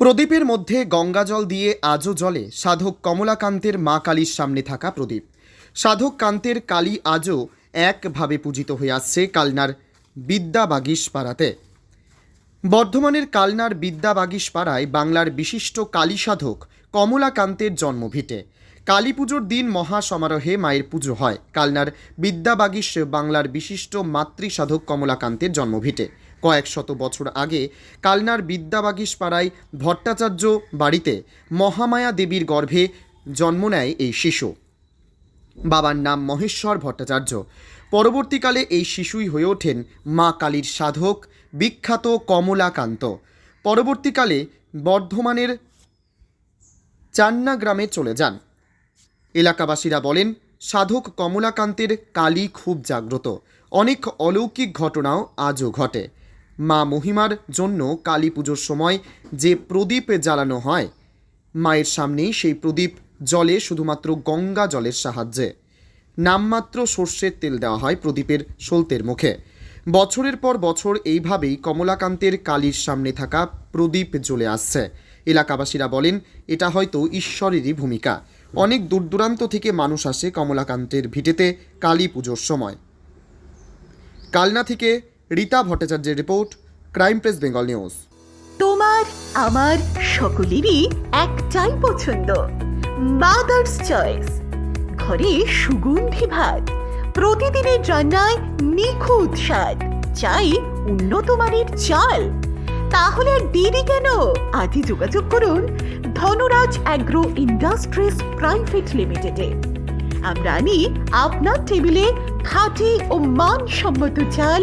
প্রদীপের মধ্যে গঙ্গাজল দিয়ে আজও জলে সাধক কমলাকান্তের মা কালীর সামনে থাকা প্রদীপ। সাধক কান্তের কালী আজও একভাবে পূজিত হয়ে আসছে কালনার বিদ্যাবাগিস পাড়াতে বর্ধমানের কালনার বিদ্যাবাগিস পাড়ায় বাংলার বিশিষ্ট কালী সাধক কমলাকান্তের জন্মভিটে। কালী পুজোর দিন মহা সমারোহে মায়ের পুজো হয়। কালনার বিদ্যাবাগিস বাংলার বিশিষ্ট মাতৃ সাধক কমলাকান্তের জন্মভিটে। কয়েক শত বছর আগে কালনার বিদ্যাবাগিস পাড়ায় ভট্টাচার্য বাড়িতে মহামায়া দেবীর গর্ভে জন্ম নেয় এই শিশু। বাবার নাম মহেশ্বর ভট্টাচার্য। পরবর্তীকালে এই শিশুই হয়ে ওঠেন মা কালীর সাধক, বিখ্যাত কমলাকান্ত। পরবর্তীকালে বর্ধমানের চান্না গ্রামে চলে যান। এলাকাবাসীরা বলেন, সাধক কমলাকান্তের কালী খুব জাগ্রত। অনেক অলৌকিক ঘটনাও আজও ঘটে। মা মহিমার জন্য কালী পুজোর সময় যে প্রদীপ জ্বালানো হয়, মায়ের সামনেই সেই প্রদীপ জলে শুধুমাত্র গঙ্গা জলের সাহায্যে। নামমাত্র সর্ষের তেল দেওয়া হয় প্রদীপের সলতের মুখে। বছরের পর বছর এইভাবেই কমলাকান্তের কালীর সামনে থাকা প্রদীপ জ্বলে আসছে। এলাকাবাসীরা বলেন, এটা হয়তো ঈশ্বরেরই ভূমিকা। অনেক দূর দূরান্ত থেকে মানুষ আসে কমলাকান্তের ভিটেতে কালী পুজোর সময়। কালনা থেকে রীতা ভট্টাচার্যের report, crime press Bengal news. তোমার, আমার সকলেরই একটাই পছন্দ মাদার্স চয়েস ঘরে সুগন্ধি ভাত, প্রতিদিনের রান্নায় নিখুঁত স্বাদ, চাই উন্নত মানের চাল। তাহলে আর দেরি কেন? আজই যোগাযোগ করুন ধনরাজ অ্যাগ্রো ইন্ডাস্ট্রিজ প্রাইভেট লিমিটেডে। আমরা আনি আপনার টেবিলে খাঁটি ও মানসম্মত চাল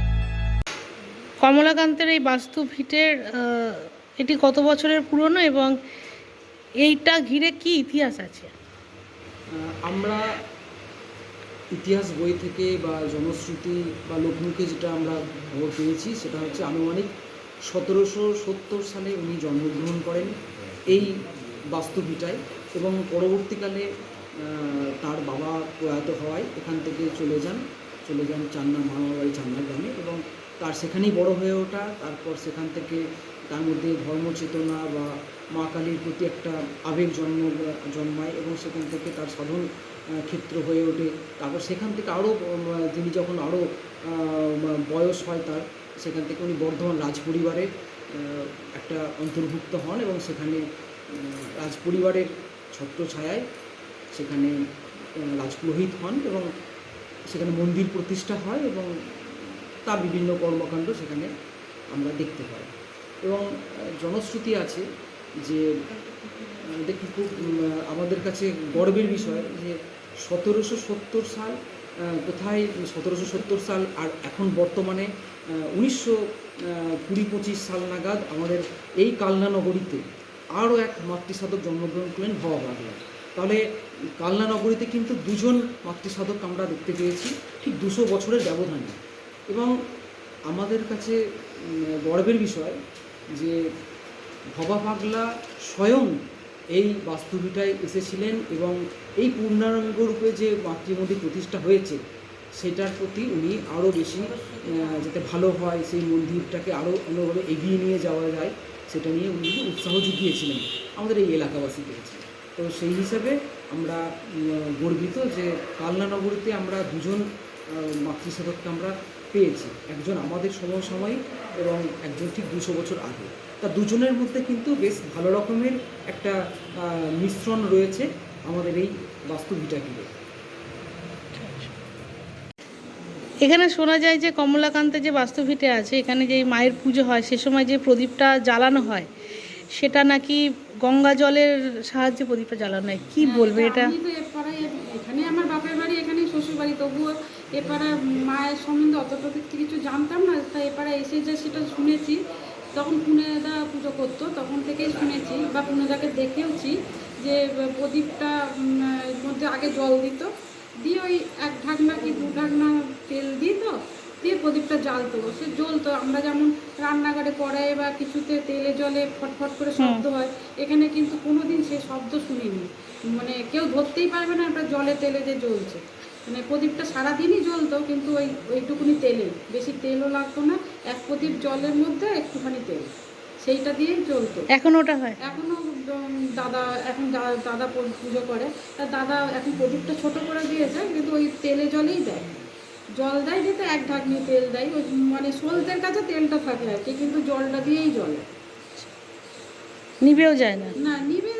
কমলাকান্তের এই বাস্তু ভিটের এটি কত বছরের পুরনো এবং এইটা ঘিরে কি ইতিহাস আছে? আমরা ইতিহাস বই থেকে বা জনশ্রুতি বা লোকমুখে যেটা আমরা খবর পেয়েছি, সেটা হচ্ছে আনুমানিক সতেরোশো সত্তর সালে উনি জন্মগ্রহণ করেন এই বাস্তু বাস্তুভিটায় এবং পরবর্তীকালে তার বাবা প্রয়াত হওয়ায় এখান থেকে চলে যান চলে যান চান্না মামাবাড়ি চান্না গ্রামে এবং তার সেখানেই বড় হয়ে ওঠা, তারপর সেখান থেকে তার মধ্যে ধর্মচেতনা বা মা কালীর প্রতি একটা আবেগ জন্ম, জন্মায় এবং সেখান থেকে তার সাধন ক্ষেত্র হয়ে ওঠে। তারপর সেখান থেকে আরও তিনি যখন আরও বয়স হয় তার, সেখান থেকে উনি বর্ধমান রাজপরিবারের একটা অন্তর্ভুক্ত হন এবং সেখানে রাজপরিবারের ছত্রছায়ায় সেখানে রাজপুরোহিত হন এবং সেখানে মন্দির প্রতিষ্ঠা হয় এবং তার বিভিন্ন কর্মকাণ্ড সেখানে আমরা দেখতে পাই। এবং জনশ্রুতি আছে যে দেখি খুব আমাদের কাছে গর্বের বিষয় যে সতেরোশো সত্তর সাল কোথায় সতেরোশো সত্তর সাল আর এখন বর্তমানে উনিশশো কুড়ি পঁচিশ সাল নাগাদ আমাদের এই কালনা নগরীতে আরও এক মাতৃসাধক জন্মগ্রহণ করলেন হওয়া বাংলা। তাহলে কালনা নগরীতে কিন্তু দুজন মাতৃসাধক আমরা দেখতে পেয়েছি, ঠিক দুশো বছরের ব্যবধানে। এবং আমাদের কাছে গর্বের বিষয় যে ভবা পাগলা স্বয়ং এই বাস্তুভিটায় এসেছিলেন এবং এই পূর্ণাঙ্গ রূপে যে মাতৃমন্দির প্রতিষ্ঠা হয়েছে, সেটার প্রতি উনি আরও বেশি যাতে ভালো হয়, সেই মন্দিরটাকে আরও অন্যভাবে এগিয়ে নিয়ে যাওয়া যায়, সেটা নিয়ে উনি উৎসাহ জুগিয়েছিলেন আমাদের এই এলাকাবাসী পেয়েছে তো সেই হিসাবে আমরা গর্বিত যে কালনা নগরীতে আমরা দুজন মাতৃসাধককে আমরা পেয়েছি একজন আমাদের সমসাময়িক এবং একজন ঠিক দুশো বছর আগে। তা দুজনের মধ্যে কিন্তু বেশ ভালো রকমের একটা মিশ্রণ রয়েছে আমাদের এই বাস্তুভিটা ঘিরে এখানে শোনা যায় যে কমলাকান্তে যে বাস্তু ভিটে আছে এখানে যে মায়ের পুজো হয় সে সময় যে প্রদীপটা জ্বালানো হয় সেটা নাকি গঙ্গা জলের সাহায্যে প্রদীপটা জ্বালানো হয় কি বলবে এটা আমি তো এপাড়ায় এখানে আমার বাপের বাড়ি বাড়ি তবুও এপাড়ার মায়ের সম্বন্ধে অতটা কিছু জানতাম না তাই এপাড়ায় এসে যে সেটা শুনেছি তখন পুনেদা পুজো করতো তখন থেকেই শুনেছি বা পুনেদাকে দেখেওছি যে প্রদীপটা মধ্যে আগে জল দিত দিয়ে ওই এক ঢাকনা কি দু ঢাকনা তেল দিত দিয়ে প্রদীপটা জ্বালতো সে জ্বলতো। আমরা যেমন রান্নাঘরে কড়াইয়ে বা কিছুতে তেলে জলে ফটফট করে শব্দ হয় এখানে কিন্তু কোনোদিন সে শব্দ শুনিনি। মানে কেউ ধরতেই পারবে না এটা জলে তেলে যে জ্বলছে। মানে প্রদীপটা সারাদিনই জ্বলতো কিন্তু ওই ওইটুকুনি তেলে। বেশি তেলও লাগতো না এক প্রদীপ জলের মধ্যে একটুখানি তেল। সেইটা দিয়েই চলতো এখন ওটা হয়? এখনও উম, দাদা এখন দাদা পুজো করে। তা দাদা এখন প্রদীপটা ছোট করে দিয়েছে কিন্তু ওই তেলে জলেই দেয়। জল দেয় যেতে এক ঢাকনি তেল দেয় ওই মানে সলতের কাছে তেলটা থাকে আর কি কিন্তু জলটা দিয়েই জলে নিবেও যায় না? না নিবে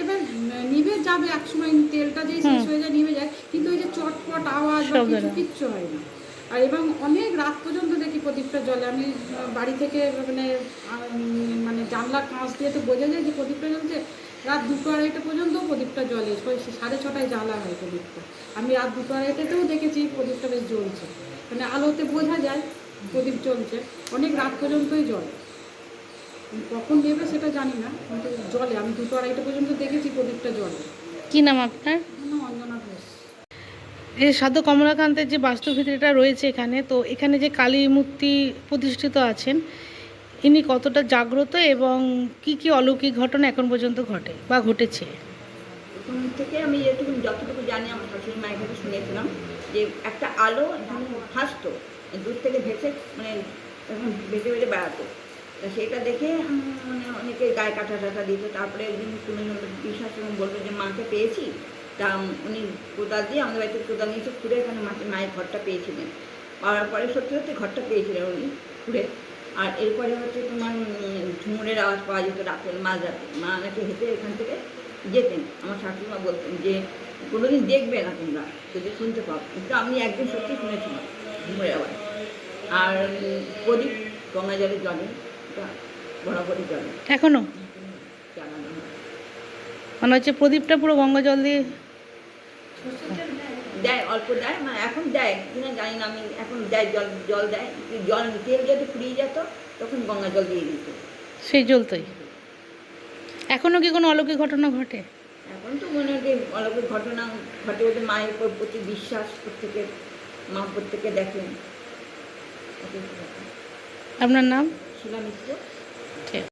এবার- নিবে যাবে এক সময় তেলটা যেই শেষ হয়ে যায় নিবে যায়। চটপট আওয়াজ কিছু কিচ্ছু হয় না। আর এবং অনেক রাত পর্যন্ত দেখি প্রদীপটা জলে আমি বাড়ি থেকে মানে মানে জানলার কাঁচ দিয়ে তো বোঝা যায় যে প্রদীপটা জ্বলছে। রাত দুটো আড়াইটা পর্যন্ত প্রদীপটা জ্বলে। সাড়ে ছটায় জ্বালা হয় প্রদীপটা। আমি রাত দুটো আড়াইটাতেও দেখেছি প্রদীপটা বেশ জ্বলছে। মানে আলোতে বোঝা যায় প্রদীপ জ্বলছে। অনেক রাত পর্যন্তই জ্বলে। কখন নেবে সেটা জানি না কিন্তু জলে আমি দুটো আড়াইটা পর্যন্ত দেখেছি প্রদীপটা জলে কি নাম আপনার? এই সাধু কমলাকান্তের যে বাস্তুভিত্তিটা রয়েছে এখানে, তো এখানে যে কালী মূর্তি প্রতিষ্ঠিত আছেন, ইনি কতটা জাগ্রত এবং কি কি অলৌকিক ঘটনা এখন পর্যন্ত ঘটে বা ঘটেছে? থেকে আমি যেটুকু যতটুকু জানি, আমার শাশুড়ি মায়ের কাছে শুনেছিলাম যে একটা আলো ভাসতো, দূর থেকে ভেসে মানে ভেসে ভেসে বেড়াতো। সেটা দেখে মানে অনেকে গায়ে কাটা টাটা দিত, তারপরে একদিন তুমি বিশ্বাস বলল যে, মাকে পেয়েছি? তা উনি কোদাল দিয়ে আমাদের বাড়িতে কোদাল নিয়ে এসে খুঁড়ে এখানে মাকে মায়ের ঘরটা পেয়েছিলেন। পাওয়ার পরে সত্যি সত্যি ঘরটা পেয়েছিলেন উনি খুঁড়ে। আর এরপরে হচ্ছে তোমার ঝুমুরের আওয়াজ পাওয়া যেত রাতের রাতে মাঝরাতে মা নাকি হেঁটে এখান থেকে যেতেন। আমার শাশুড়িমা বলতেন যে কোনোদিন দেখবে না তোমরা যদি শুনতে পাও কিন্তু আমি একদিন সত্যি শুনেছিলাম ঝুমুরের আওয়াজ। আর প্রদীপ গঙ্গা জলে জলে বরাবরই জলে। এখনও? হয়। মানে হচ্ছে প্রদীপটা পুরো গঙ্গা জল দিয়ে দেয় অল্প দেয় মানে এখন দেয় কিনা জানি না আমি এখন দেয় জল জল দেয় জল তেল যদি ফুরিয়ে যেত তখন গঙ্গা জল দিয়ে দিত। সেই জ্বলতোই এখনও কি কোনো অলৌকিক ঘটনা ঘটে? এখন তো মনে হয় যে অলৌকিক ঘটনা ঘটে ওদের মায়ের উপর প্রতি বিশ্বাস প্রত্যেকের মা প্রত্যেকে দেখেন। আপনার নাম? শিলা মিত্র।